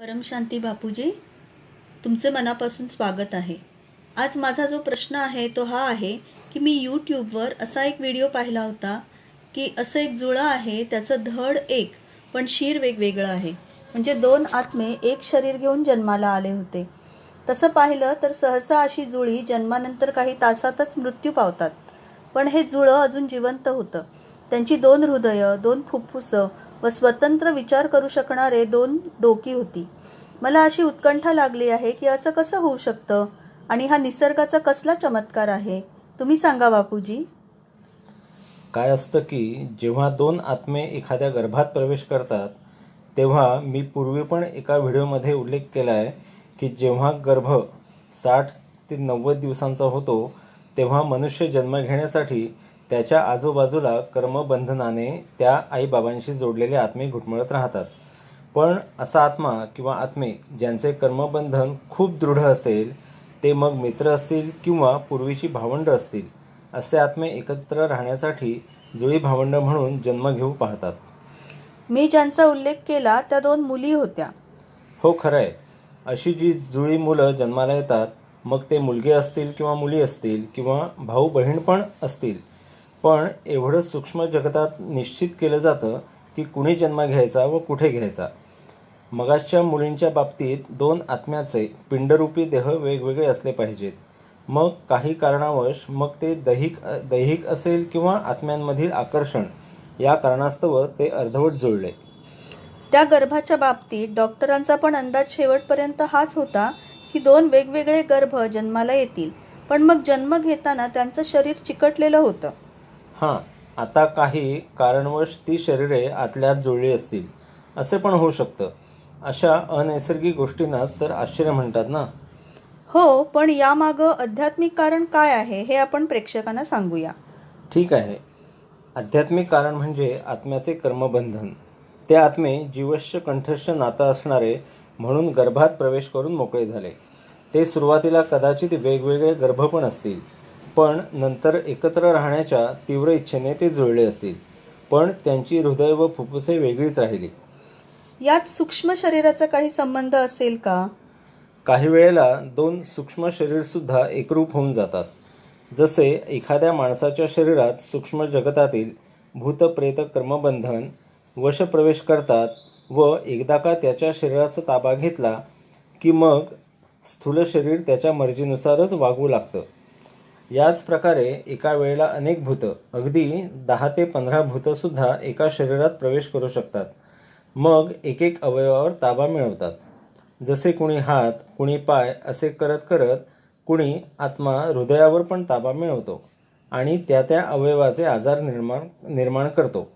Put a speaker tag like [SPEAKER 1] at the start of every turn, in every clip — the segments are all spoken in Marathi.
[SPEAKER 1] परमशांती बापूजी तुमचे मनापासून स्वागत आहे. आज माझा जो प्रश्न आहे तो हा आहे की मी यूट्यूबवर असा एक व्हिडिओ पाहिला होता की असं एक जुळं आहे त्याचं धड एक पण शिर वेगवेगळं आहे. म्हणजे दोन आत्मे एक शरीर घेऊन जन्माला आले होते. तसं पाहिलं तर सहसा अशी जुळी जन्मानंतर काही तासातच मृत्यू पावतात. पण हे जुळं अजून जिवंत होतं. त्यांची दोन हृदयं दोन फुफ्फुसं व स्वतंत्र विचार करू शकणारे दोन डोकी होती. मला अशी उत्कंठा लागली आहे की असं कसं होऊ शकतं? आणि हा निसर्गाचा कसला चमत्कार आहे? तुम्ही सांगा बापूजी.
[SPEAKER 2] काय असतं की जेव्हा दोन आत्मे एखाद्या गर्भात प्रवेश करतात तेव्हा मी पूर्वी पण एका व्हिडिओमध्ये उल्लेख केला आहे की जेव्हा गर्भ साठ ते नव्वद दिवसांचा होतो तेव्हा मनुष्य जन्म घेण्यासाठी त्याच्या आजूबाजूला कर्मबंधनाने त्या आईबाबांशी जोडलेले आत्मे घुटमळत राहतात. पण असा आत्मा किंवा आत्मे ज्यांचे कर्मबंधन खूप दृढ असेल ते मग मित्र असतील किंवा पूर्वीची भावंड असतील असे आत्मे एकत्र राहण्यासाठी जुळी भावंड म्हणून जन्म घेऊ पाहतात.
[SPEAKER 1] मी ज्यांचा उल्लेख केला त्या दोन मुली होत्या.
[SPEAKER 2] हो खरं आहे अशी जी जुळी मुलं जन्माला येतात मग ते मुलगे असतील किंवा मुली असतील किंवा भाऊ बहीण पण असतील पण एवढं सूक्ष्म जगतात निश्चित केलं जातं की कुणी जन्म घ्यायचा व कुठे घ्यायचा. मगाच्या मुलींच्या बाबतीत दोन आत्म्याचे पिंडरूपी देह वेगवेगळे असले पाहिजेत. मग काही कारणावश मग ते दैहिक दैहिक असेल किंवा आत्म्यांमधील आकर्षण या कारणास्तव ते अर्धवट जुळले.
[SPEAKER 1] त्या गर्भाच्या बाबतीत डॉक्टरांचा पण अंदाज शेवटपर्यंत हाच होता की दोन वेगवेगळे गर्भ जन्माला येतील. पण मग जन्म घेताना त्यांचं शरीर चिकटलेलं होतं.
[SPEAKER 2] हां आता काही कारणवश ती शरीरे आतल्यात जुळली असतील. असे पण होऊ शकतं. अशा अनैसर्गिक गोष्टींनाच तर आश्चर्य म्हणतात ना?
[SPEAKER 1] हो पण यामागं आध्यात्मिक कारण काय आहे हे आपण प्रेक्षकांना सांगूया.
[SPEAKER 2] ठीक आहे. आध्यात्मिक कारण म्हणजे आत्म्याचे कर्मबंधन. ते आत्मे जीवश्य कंठस्थ नातं असणारे म्हणून गर्भात प्रवेश करून मोकळे झाले. ते सुरुवातीला कदाचित वेगवेगळे गर्भ पण असतील. पण नंतर एकत्र राहण्याच्या तीव्र इच्छेने ते जुळले असतील. पण त्यांची हृदय व फुफ्फुसे वेगळीच राहिली.
[SPEAKER 1] यात सूक्ष्म शरीराचा काही संबंध असेल का?
[SPEAKER 2] काही वेळेला दोन सूक्ष्म शरीरसुद्धा एकरूप होऊन जातात. जसे एखाद्या माणसाच्या शरीरात सूक्ष्म जगतातील भूतप्रेत कर्मबंधन वशप्रवेश करतात व एकदा का त्याच्या शरीराचा ताबा घेतला की मग स्थूल शरीर त्याच्या मर्जीनुसारच वागू लागतं. याच प्रकारे एका वेळेला अनेक भूतं अगदी दहा ते पंधरा भूतंसुद्धा एका शरीरात प्रवेश करू शकतात. मग एक एक अवयवावर ताबा मिळवतात. जसे कुणी हात कुणी पाय असे करत करत कुणी आत्मा हृदयावर पण ताबा मिळवतो आणि त्या त्या अवयवाचे आजार निर्माण निर्माण करतो.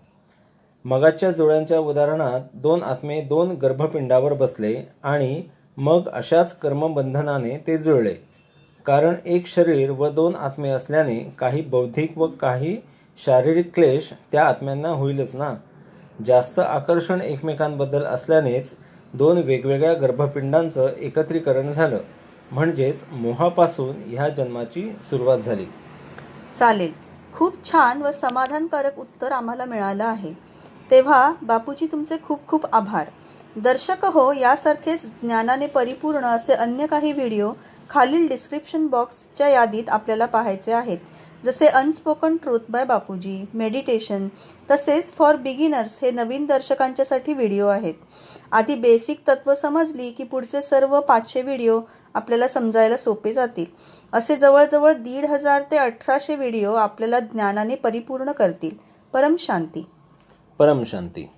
[SPEAKER 2] मगाच्या जोड्यांच्या उदाहरणात दोन आत्मे दोन गर्भपिंडावर बसले आणि मग अशाच कर्मबंधनाने ते जुळले. कारण एक शरीर व दोन आत्मे असल्याने काही बौद्धिक व काही शारीरिक क्लेश त्या आत्म्यांना होईलच ना. जास्त आकर्षण एकमेकांबद्दल असल्यानेच दोन वेगवेगळ्या गर्भपिंडांचं एकत्रीकरण झालं. म्हणजेच मोहापासून ह्या जन्माची सुरुवात झाली.
[SPEAKER 1] चालेल. खूप छान व समाधानकारक उत्तर आम्हाला मिळालं आहे. तेव्हा बापूजी तुमचे खूप खूप आभार. दर्शक हो यासारखेच ज्ञानाने परिपूर्ण असे अन्य काही व्हिडिओ खालील डिस्क्रिप्शन बॉक्सच्या यादीत आपल्याला पाहायचे आहेत. जसे unspoken truth by Bapuji meditation तसेच फॉर बिगिनर्स हे नवीन दर्शकांच्यासाठी व्हिडिओ आहेत. आधी बेसिक तत्व समजली की पुढचे सर्व पाचशे व्हिडिओ आपल्याला समजायला सोपे जातील. असे जवळजवळ दीड हजार ते अठराशे व्हिडिओ आपल्याला ज्ञानाने परिपूर्ण करतील. परम शांती.
[SPEAKER 2] परम शांती.